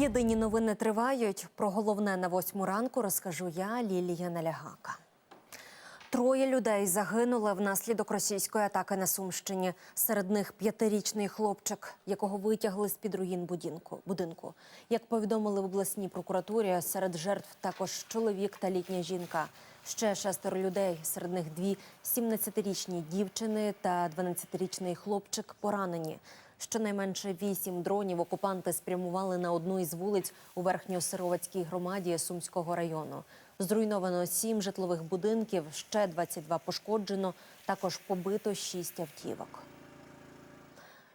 Єдині новини тривають. Про головне на восьму ранку розкажу я, Лілія Налягака. Троє людей загинули внаслідок російської атаки на Сумщині. Серед них п'ятирічний хлопчик, якого витягли з під руїн будинку. будинку. Як повідомили в обласній прокуратурі, серед жертв також чоловік та літня жінка. Ще шестеро людей, серед них дві 17-річні дівчини та 12-річний хлопчик поранені. Щонайменше вісім дронів окупанти спрямували на одну із вулиць у верхньосировацькій громаді Сумського району. Зруйновано сім житлових будинків, ще 22 пошкоджено. Також побито шість автівок.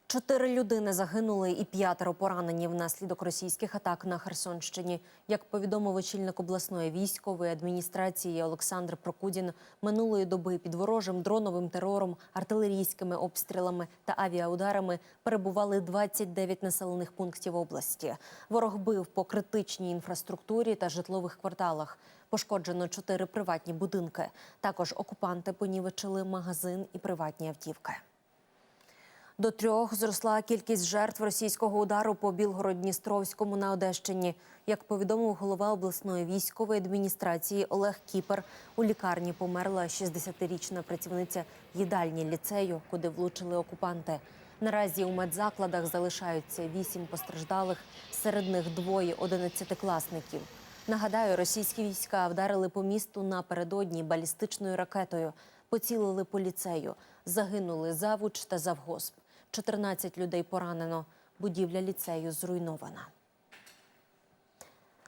Чотири людини загинули і п'ятеро поранені внаслідок російських атак на Херсонщині. Як повідомив очільник обласної військової адміністрації Олександр Прокудін, минулої доби під ворожим дроновим терором, артилерійськими обстрілами та авіаударами перебували 29 населених пунктів області. Ворог бив по критичній інфраструктурі та житлових кварталах. Пошкоджено чотири приватні будинки. Також окупанти понівечили магазин і приватні автівки. До трьох зросла кількість жертв російського удару по Білгород-Дністровському на Одещині. Як повідомив голова обласної військової адміністрації Олег Кіпер, у лікарні померла 60-річна працівниця їдальні ліцею, куди влучили окупанти. Наразі у медзакладах залишаються вісім постраждалих, серед них двоє одинадцятикласників. Нагадаю, російські війська вдарили по місту напередодні балістичною ракетою, поцілили по ліцею, загинули завуч та завгосп. 14 людей поранено. Будівля ліцею зруйнована.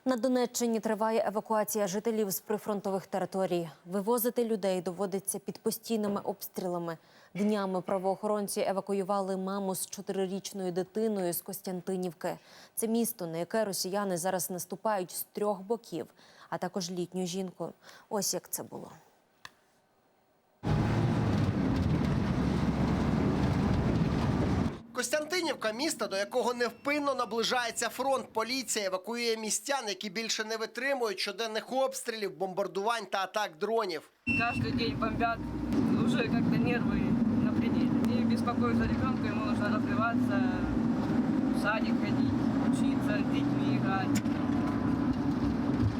На Донеччині триває евакуація жителів з прифронтових територій. Вивозити людей доводиться під постійними обстрілами. Днями правоохоронці евакуювали маму з чотирирічною дитиною з Костянтинівки. Це місто, на яке росіяни зараз наступають з трьох боків, а також літню жінку. Ось як це було. Костянтинівка місто, до якого невпинно наближається фронт. Поліція евакуює містян, які більше не витримують щоденних обстрілів, бомбардувань та атак дронів. Каждый день бомбят, уже как-то нервы на пределе. И беспокоюсь за ребенка, ему нужно развиваться, в садик ходить, учиться, с детьми играть.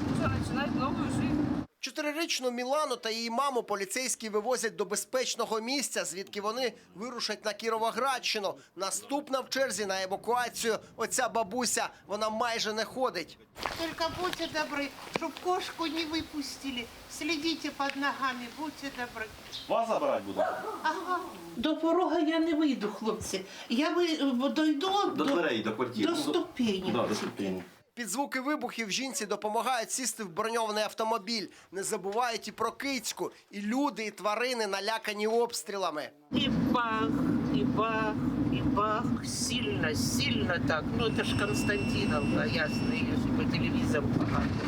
Нужно начинать новую жизнь. Чотирирічну Мілану та її маму поліцейські вивозять до безпечного місця, звідки вони вирушать на Кіровоградщину. Наступна в черзі на евакуацію. Оця бабуся, вона майже не ходить. Только будьте добры, чтоб кошку не выпустили. Следите под ногами, будьте добры. Вас забирати буду? Ага. До порога я не вийду, хлопці. Я ви, е, дойду До дверей, до квартири. до ступені. Да, до ступені. Під звуки вибухів жінці допомагають сісти в броньований автомобіль. Не забувають і про кицьку. І люди, і тварини налякані обстрілами. І бах, і бах, і бах. Сильно, сильно так. Ну, це ж Константиновка, ясно, по телевізору багато.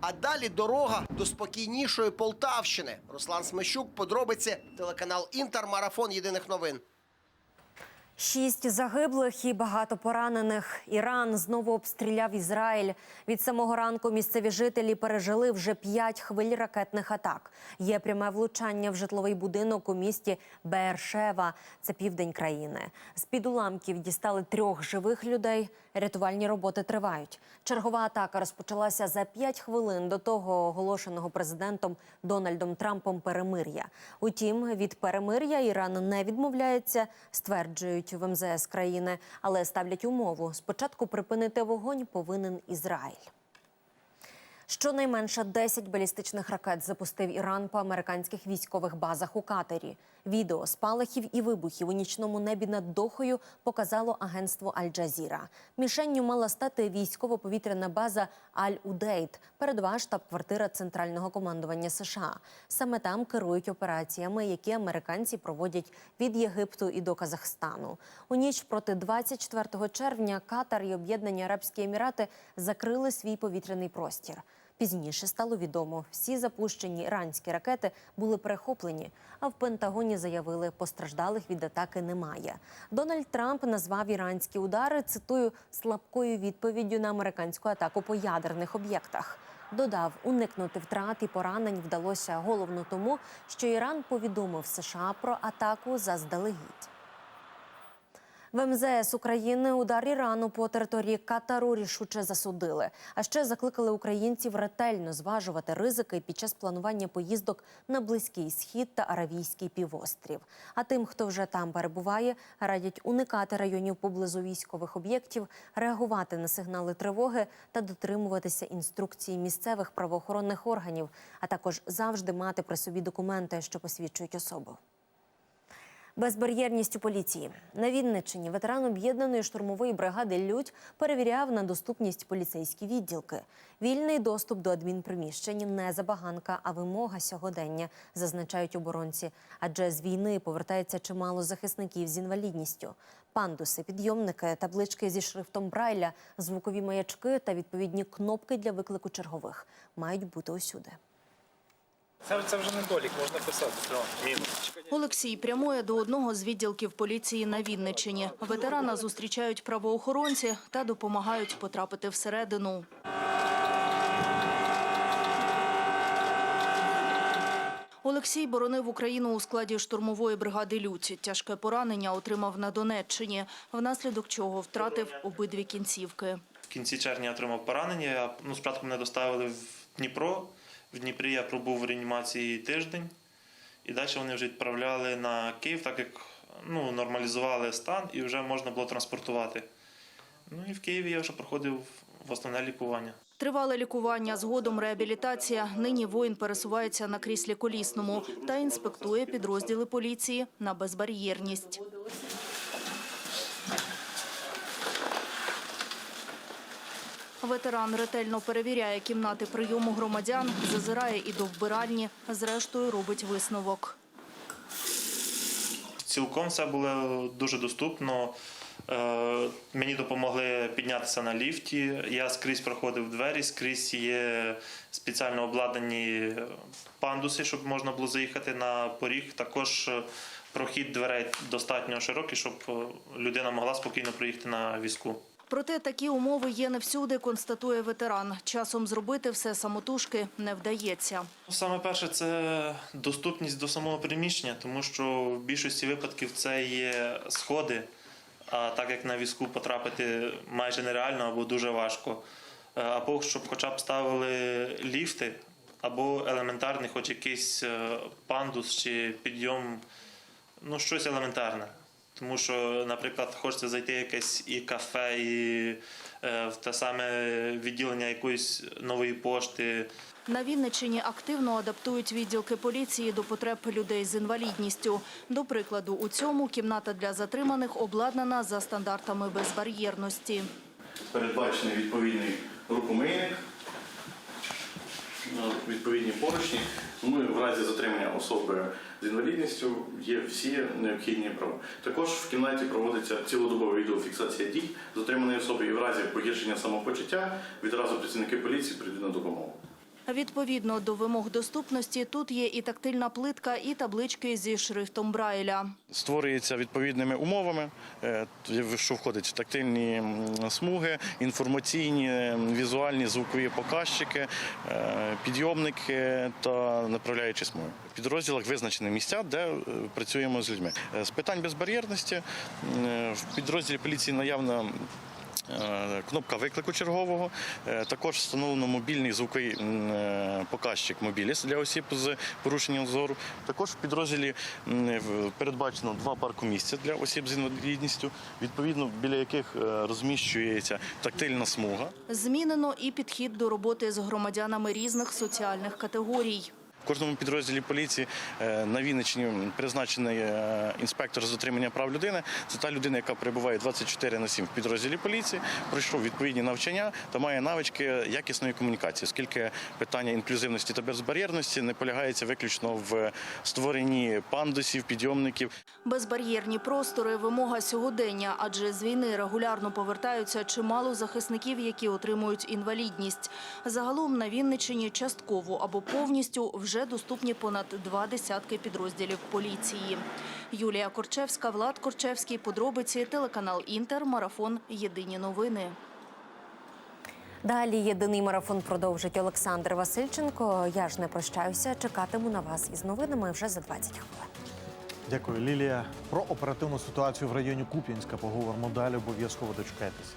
А далі дорога до спокійнішої Полтавщини. Руслан Смещук, подробиці, телеканал Інтер, марафон єдиних новин. Шість загиблих і багато поранених. Іран знову обстріляв Ізраїль. Від самого ранку місцеві жителі пережили вже п'ять хвиль ракетних атак. Є пряме влучання в житловий будинок у місті Бершева. Це південь країни. З під уламків дістали трьох живих людей. Рятувальні роботи тривають. Чергова атака розпочалася за п'ять хвилин до того оголошеного президентом Дональдом Трампом перемир'я. Утім, від перемир'я Іран не відмовляється, стверджують в МЗС країни, але ставлять умову: спочатку припинити вогонь повинен Ізраїль. Щонайменше 10 балістичних ракет запустив Іран по американських військових базах у Катері. Відео спалахів і вибухів у нічному небі над Дохою показало агентство Аль-Джазіра. Мішенню мала стати військово-повітряна база Аль-Удейт, передова штаб-квартира центрального командування США. Саме там керують операціями, які американці проводять від Єгипту і до Казахстану. У ніч проти 24 червня Катар і Об'єднані Арабські Емірати закрили свій повітряний простір. Пізніше стало відомо, всі запущені іранські ракети були перехоплені. А в Пентагоні заявили, постраждалих від атаки немає. Дональд Трамп назвав іранські удари цитую слабкою відповіддю на американську атаку по ядерних об'єктах. Додав, уникнути втрат і поранень вдалося головно тому, що Іран повідомив США про атаку заздалегідь. В МЗС України удар Ірану по території Катару рішуче засудили. А ще закликали українців ретельно зважувати ризики під час планування поїздок на Близький Схід та Аравійський півострів. А тим, хто вже там перебуває, радять уникати районів поблизу військових об'єктів, реагувати на сигнали тривоги та дотримуватися інструкцій місцевих правоохоронних органів, а також завжди мати при собі документи, що посвідчують особу. Безбар'єрність у поліції на Вінниччині ветеран об'єднаної штурмової бригади Людь перевіряв на доступність поліцейські відділки. Вільний доступ до адмінприміщень не забаганка, а вимога сьогодення, зазначають оборонці. Адже з війни повертається чимало захисників з інвалідністю. Пандуси, підйомники, таблички зі шрифтом Брайля, звукові маячки та відповідні кнопки для виклику чергових мають бути усюди. Це, це вже недолік, можна писати. Мінус. Олексій прямує до одного з відділків поліції на Вінниччині. Ветерана зустрічають правоохоронці та допомагають потрапити всередину. Олексій боронив Україну у складі штурмової бригади «Людь». Тяжке поранення отримав на Донеччині, внаслідок чого втратив обидві кінцівки. В кінці червня я отримав поранення. Ну, спочатку мене доставили в Дніпро. В Дніпрі я пробув в реанімації тиждень. І далі вони вже відправляли на Київ, так як ну, нормалізували стан і вже можна було транспортувати. Ну і в Києві я вже проходив в основне лікування. Тривале лікування, згодом реабілітація. Нині воїн пересувається на кріслі колісному та інспектує підрозділи поліції на безбар'єрність. Ветеран ретельно перевіряє кімнати прийому громадян, зазирає і до вбиральні, зрештою робить висновок. Цілком все було дуже доступно. Е, Мені допомогли піднятися на ліфті. Я скрізь проходив двері, скрізь є спеціально обладнані пандуси, щоб можна було заїхати на поріг. Також е, прохід дверей достатньо широкий, щоб е, людина могла спокійно проїхати на візку. Проте такі умови є не всюди, констатує ветеран. Часом зробити все самотужки не вдається. Саме перше це доступність до самого приміщення, тому що в більшості випадків це є сходи. А так як на візку потрапити майже нереально або дуже важко. Е, Або щоб хоча б ставили ліфти, або елементарний, хоч якийсь е, пандус чи підйом, ну щось елементарне. Тому що, наприклад, хочеться зайти в якесь і кафе, і е, в те саме відділення якоїсь нової пошти. На Вінниччині активно адаптують відділки поліції до потреб людей з інвалідністю. До прикладу, у цьому кімната для затриманих обладнана за стандартами безбар'єрності. передбачений відповідний рукомийник, відповідні поручні. Ну і в разі затримання особи з інвалідністю є всі необхідні права. Також в кімнаті проводиться цілодобова відеофіксація дій затриманої особи і в разі погіршення самопочуття відразу працівники поліції прийдуть на допомогу. Відповідно до вимог доступності, тут є і тактильна плитка, і таблички зі шрифтом Брайля. створюється відповідними умовами, е, що входить тактильні смуги, інформаційні, візуальні, звукові показчики, е, підйомники та направляючі смуги. В підрозділах визначені місця, де е, працюємо з людьми. Е, З питань безбар'єрності е, в підрозділі поліції наявна Е, Кнопка виклику чергового. Е, Також встановлено мобільний звуковий е, показчик мобіліс для осіб з порушенням зору. Також в підрозділі передбачено два паркомісця для осіб з інвалідністю, відповідно біля яких е, розміщується тактильна смуга. Змінено і підхід до роботи з громадянами різних соціальних категорій. В кожному підрозділі поліції е, на Вінниччині призначений е, інспектор з дотримання прав людини. Це та людина, яка перебуває 24 на 7 в підрозділі поліції, пройшов відповідні навчання та має навички якісної комунікації, оскільки питання інклюзивності та безбар'єрності не полягається виключно в створенні пандусів, підйомників. Безбар'єрні простори – вимога сьогодення, адже з війни регулярно повертаються чимало захисників, які отримують інвалідність. Загалом на Вінниччині частково або повністю вже доступні понад два десятки підрозділів поліції. Юлія Корчевська, Влад Корчевський, подробиці, телеканал «Інтер», марафон «Єдині новини». Далі єдиний марафон продовжить Олександр Васильченко. Я ж не прощаюся. Чекатиму на вас із новинами вже за 20 хвилин. Дякую, Лілія. Про оперативну ситуацію в районі Куп'янська поговоримо далі. Обов'язково дочекайтеся.